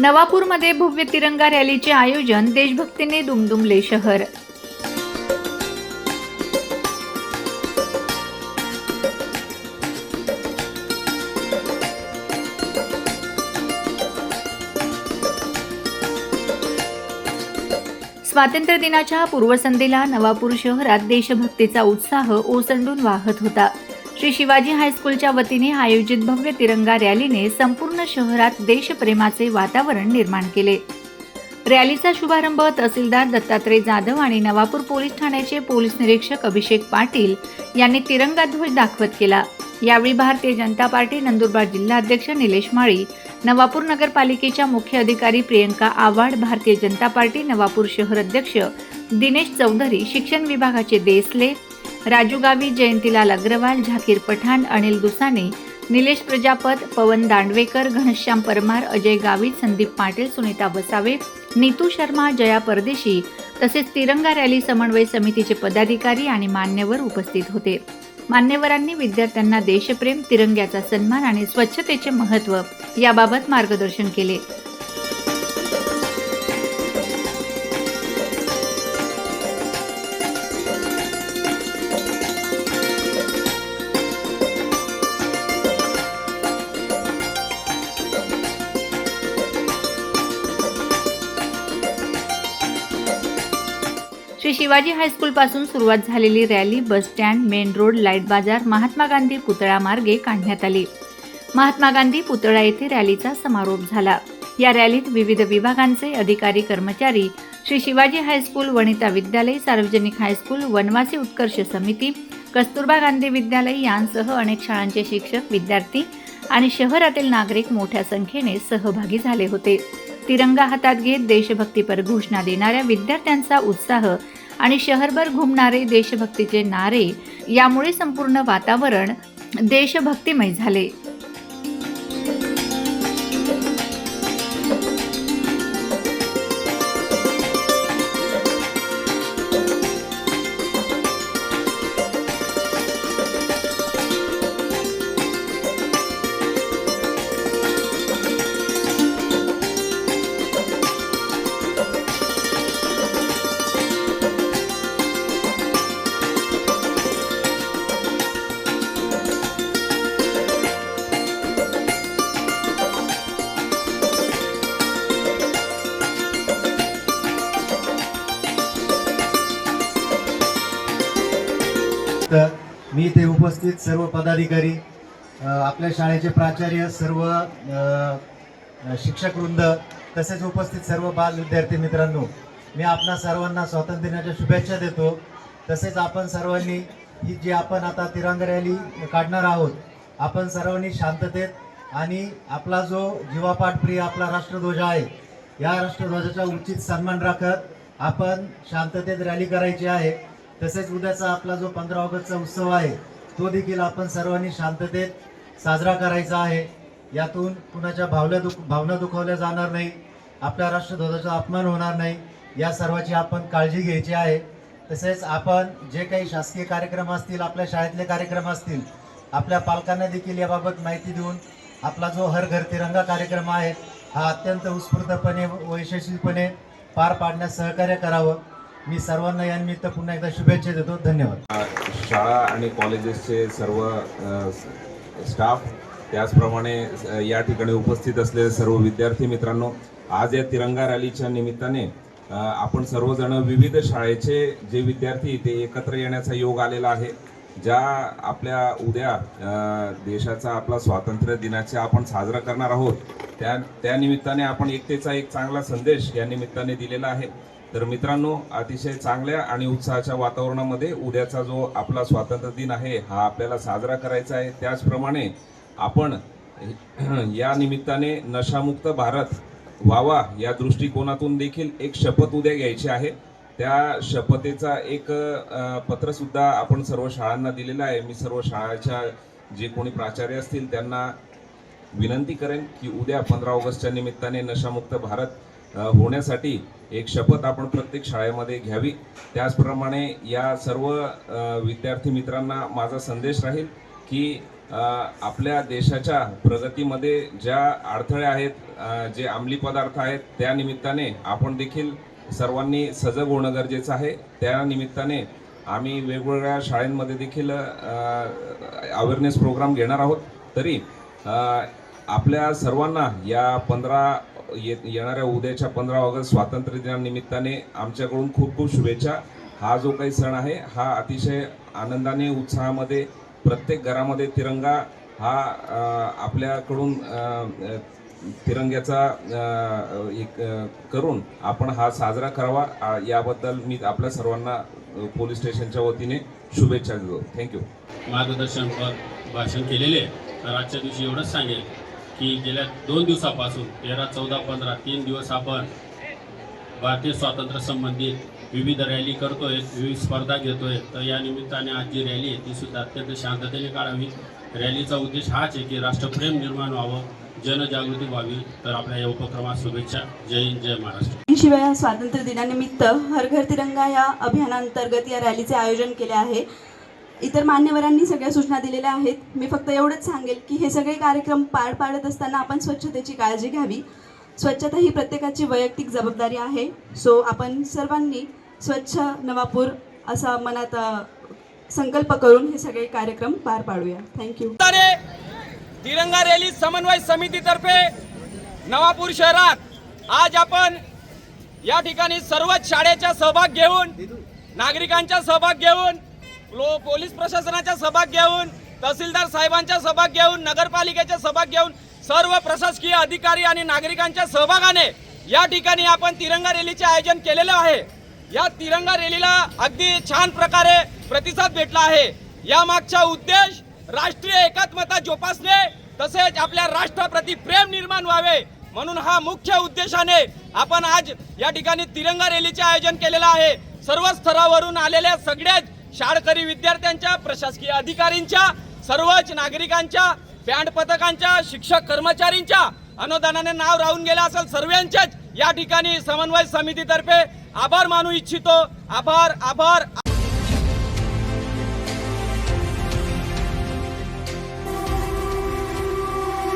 नवापूरमध्ये भव्य तिरंगा रॅलीचे आयोजन देशभक्तीने दुमदुमले शहर. स्वातंत्र्य दिनाच्या पूर्वसंध्येला नवापूर शहरात देशभक्तीचा उत्साह ओसंडून वाहत होता. श्री शिवाजी हायस्कूलच्या वतीने आयोजित भव्य तिरंगा रॅलीने संपूर्ण शहरात देशप्रेमाचे वातावरण निर्माण केले. रॅलीचा शुभारंभ तहसीलदार दत्तात्रय जाधव आणि नवापूर पोलीस ठाण्याचे पोलीस निरीक्षक अभिषेक पाटील यांनी तिरंगा ध्वज दाखवत केला. यावेळी भारतीय जनता पार्टी नंदुरबार जिल्हाध्यक्ष निलेश माळी नवापूर नगरपालिकेच्या मुख्य अधिकारी प्रियंका आव्हाड भारतीय जनता पार्टी नवापूर शहर अध्यक्ष दिनेश चौधरी शिक्षण विभागाचे देसले राजू गावी जयंतीलाल अग्रवाल झाकीर पठाण अनिल दुसाने निलेश प्रजापत पवन दांडवेकर घनश्याम परमार अजय गावित संदीप पाटील सुनीता वसावे नीतू शर्मा जया परदेशी तसेच तिरंगा रॅली समन्वय समितीचे पदाधिकारी आणि मान्यवर उपस्थित होते. मान्यवरांनी विद्यार्थ्यांना देशप्रेम तिरंग्याचा सन्मान आणि स्वच्छतेचे महत्त्व याबाबत मार्गदर्शन केले. श्री शिवाजी हायस्कूल पासून सुरुवात झालेली rally bus stand main road light बाजार महात्मा गांधी पुतळा मार्गे काढण्यात आली. महात्मा गांधी पुतळा येथे रॅलीचा समारोप झाला. या रॅलीत विविध विभागांचे अधिकारी कर्मचारी श्री शिवाजी हायस्कूल वनिता विद्यालय सार्वजनिक हायस्कूल वनवासी उत्कर्ष समिती कस्तुरबा गांधी विद्यालय यांसह अनेक शाळांचे शिक्षक विद्यार्थी आणि शहरातील नागरिक मोठ्या संख्येने सहभागी झाले होते. तिरंगा हातात घेत देशभक्तीपर घोषणा देणाऱ्या विद्यार्थ्यांचा उत्साह आणि शहरभर घुमणारे देशभक्तीचे नारे यामुळे संपूर्ण वातावरण देशभक्तिमय झाले. तर मी इथे उपस्थित सर्व पदाधिकारी आपल्या शाळेचे प्राचार्य सर्व शिक्षकवृंद शिक्षक वृंद तसेच उपस्थित सर्व बाल विद्यार्थी मित्रांनो मी आपणा सर्वांना स्वातंत्र्य दिनाच्या शुभेच्छा देतो. तसेच आपण सर्वांनी ही जी आपण आता तिरंगा रॅली काढणार आहोत आपण सर्वांनी शांततेत आणि आपला जो जीवापाठप्रिय आपला राष्ट्रध्वज आहे या राष्ट्रध्वजाचा उचित सन्मान राखत आपण शांततेत रॅली करायची आहे. तसेच उद्याचा आपला जो पंधरा ऑगस्टचा उत्सव आहे तो देखील आपण सर्वांनी शांततेत साजरा करायचा आहे. यातून कुणाच्या भावल्या दुख भावना दुखावल्या जाणार नाही आपल्या राष्ट्रध्वजाचा अपमान होणार नाही या सर्वाची आपण काळजी घ्यायची आहे. तसेच आपण जे काही शासकीय कार्यक्रम असतील आपल्या शाळेतले कार्यक्रम असतील आपल्या पालकांना देखील याबाबत माहिती देऊन आपला जो हर घर तिरंगा कार्यक्रम आहे हा अत्यंत उत्स्फूर्तपणे व यशस्वीपणे पार पाडण्यास सहकार्य करावं. मी सर्वांना यानिमित्त पुन्हा एकदा शुभेच्छा देतो. धन्यवाद. शाळा आणि कॉलेजेसचे सर्व स्टाफ त्याचप्रमाणे या ठिकाणी उपस्थित असलेले सर्व विद्यार्थी मित्रांनो आज या तिरंगा रॅलीच्या निमित्ताने आपण सर्वजण विविध शाळेचे जे विद्यार्थी ते एकत्र येण्याचा योग आलेला आहे ज्या आपल्या उद्या देशाचा आपला स्वातंत्र्य दिनाचे आपण साजरा करणार आहोत त्या त्यानिमित्ताने आपण एकतेचा एक चांगला संदेश या निमित्ताने दिलेला आहे. तर मित्रांनो अतिशय चांगल्या आणि उत्साहाच्या वातावरणामध्ये उद्याचा जो आपला स्वातंत्र्य दिन आहे हा आपल्याला साजरा करायचा आहे. त्याचप्रमाणे आपण या निमित्ताने नशामुक्त भारत व्हावा या दृष्टिकोनातून देखील एक शपथ उद्या घ्यायची आहे. त्या शपथेचा एक पत्रसुद्धा आपण सर्व शाळांना दिलेलं आहे. मी सर्व शाळाच्या जे कोणी प्राचार्य असतील त्यांना विनंती करेन की उद्या पंधरा ऑगस्टच्या निमित्ताने नशामुक्त भारत होण्यासाठी एक शपथ आपण प्रत्येक शाळेमध्ये घ्यावी. त्याचप्रमाणे या सर्व विद्यार्थी मित्रांना माझा संदेश राहील की आपल्या देशाच्या प्रगतीमध्ये ज्या अडथळे आहेत जे अंमली पदार्थ आहेत त्या निमित्ताने आपण देखील सर्वांनी सजग होणं गरजेचं आहे. त्या निमित्ताने आम्ही वेगवेगळ्या शाळेंमध्ये देखील अवेअरनेस प्रोग्राम घेणार आहोत. तरी आपल्या सर्वांना या पंधरा येत येणाऱ्या उद्याच्या पंधरा ऑगस्ट स्वातंत्र्य दिनानिमित्ताने आमच्याकडून खूप खूप शुभेच्छा. हा जो काही सण आहे हा अतिशय आनंदाने उत्साहामध्ये प्रत्येक घरामध्ये तिरंगा हा आपल्याकडून तिरंग्याचा एक करून आपण हा साजरा करावा. याबद्दल मी आपल्या सर्वांना पोलीस स्टेशनच्या वतीने शुभेच्छा देतो. थँक्यू मार्गदर्शनपर भाषण केलेले तर आजच्या दिवशी एवढंच सांगेल. की गेल्या दोन दिवसापासून तेरा चौदा पंधरा तीन दिवस आपण भारतीय स्वातंत्र्य संबंधित विविध रॅली करतोय विविध स्पर्धा घेतोय. तर या निमित्ताने आज जी रॅली आहे ती सुद्धा अत्यंत शांततेने काढावी. रॅलीचा उद्देश हाच आहे की राष्ट्रप्रेम निर्माण व्हावं जनजागृती व्हावी. तर आपल्या या उपक्रमात शुभेच्छा. जय हिंद जय महाराष्ट्र. शिवाय स्वातंत्र्य दिनानिमित्त हर घर तिरंगा या अभियानांतर्गत या रॅलीचे आयोजन केले आहे. इतर मान्यवरांनी सगळ्या सूचना दिलेल्या आहेत. मी फक्त एवढंच सांगेल की हे सगळे कार्यक्रम पार पाडत असताना आपण स्वच्छतेची काळजी घ्यावी. स्वच्छता ही प्रत्येकाची वैयक्तिक जबाबदारी आहे. सो आपण सर्वांनी स्वच्छ नवापूर असा मनात संकल्प करून हे सगळे कार्यक्रम पार पाडूया. थँक्यू तिरंगा रॅली समन्वय समितीतर्फे नवापूर शहरात आज आपण या ठिकाणी सर्वच शाळेचा सहभाग घेऊन नागरिकांचा सहभाग घेऊन पोलीस प्रशासनाच्या सभाग घेऊन तहसीलदार साहेबांच्या सभाग घेऊन नगरपालिकेच्या सभाग घेऊन सर्व प्रशासकीय अधिकारी आणि नागरिकांच्या सहभागाने या ठिकाणी आपण तिरंगा रॅलीचे आयोजन केलेलं आहे. या तिरंगा रॅलीला अगदी छान प्रकारे प्रतिसाद भेटला आहे. या मागचा उद्देश राष्ट्रीय एकात्मता जोपासणे तसेच आपल्या राष्ट्राप्रती प्रेम निर्माण व्हावे म्हणून हा मुख्य उद्देशाने आपण आज या ठिकाणी तिरंगा रॅलीचे आयोजन केलेलं आहे. सर्व स्तरावरून आलेल्या सगळ्याच शाळकरी विद्यार्थ्यांच्या प्रशासकीय अधिकारींच्या सर्वच नागरिकांच्या बँड पथकांच्या शिक्षक कर्मचारींच्या अनुदानाने नाव राहून गेलं असेल सर्वांच्याच या ठिकाणी समन्वय समितीतर्फे आभार मानू इच्छितो. आभार आभार.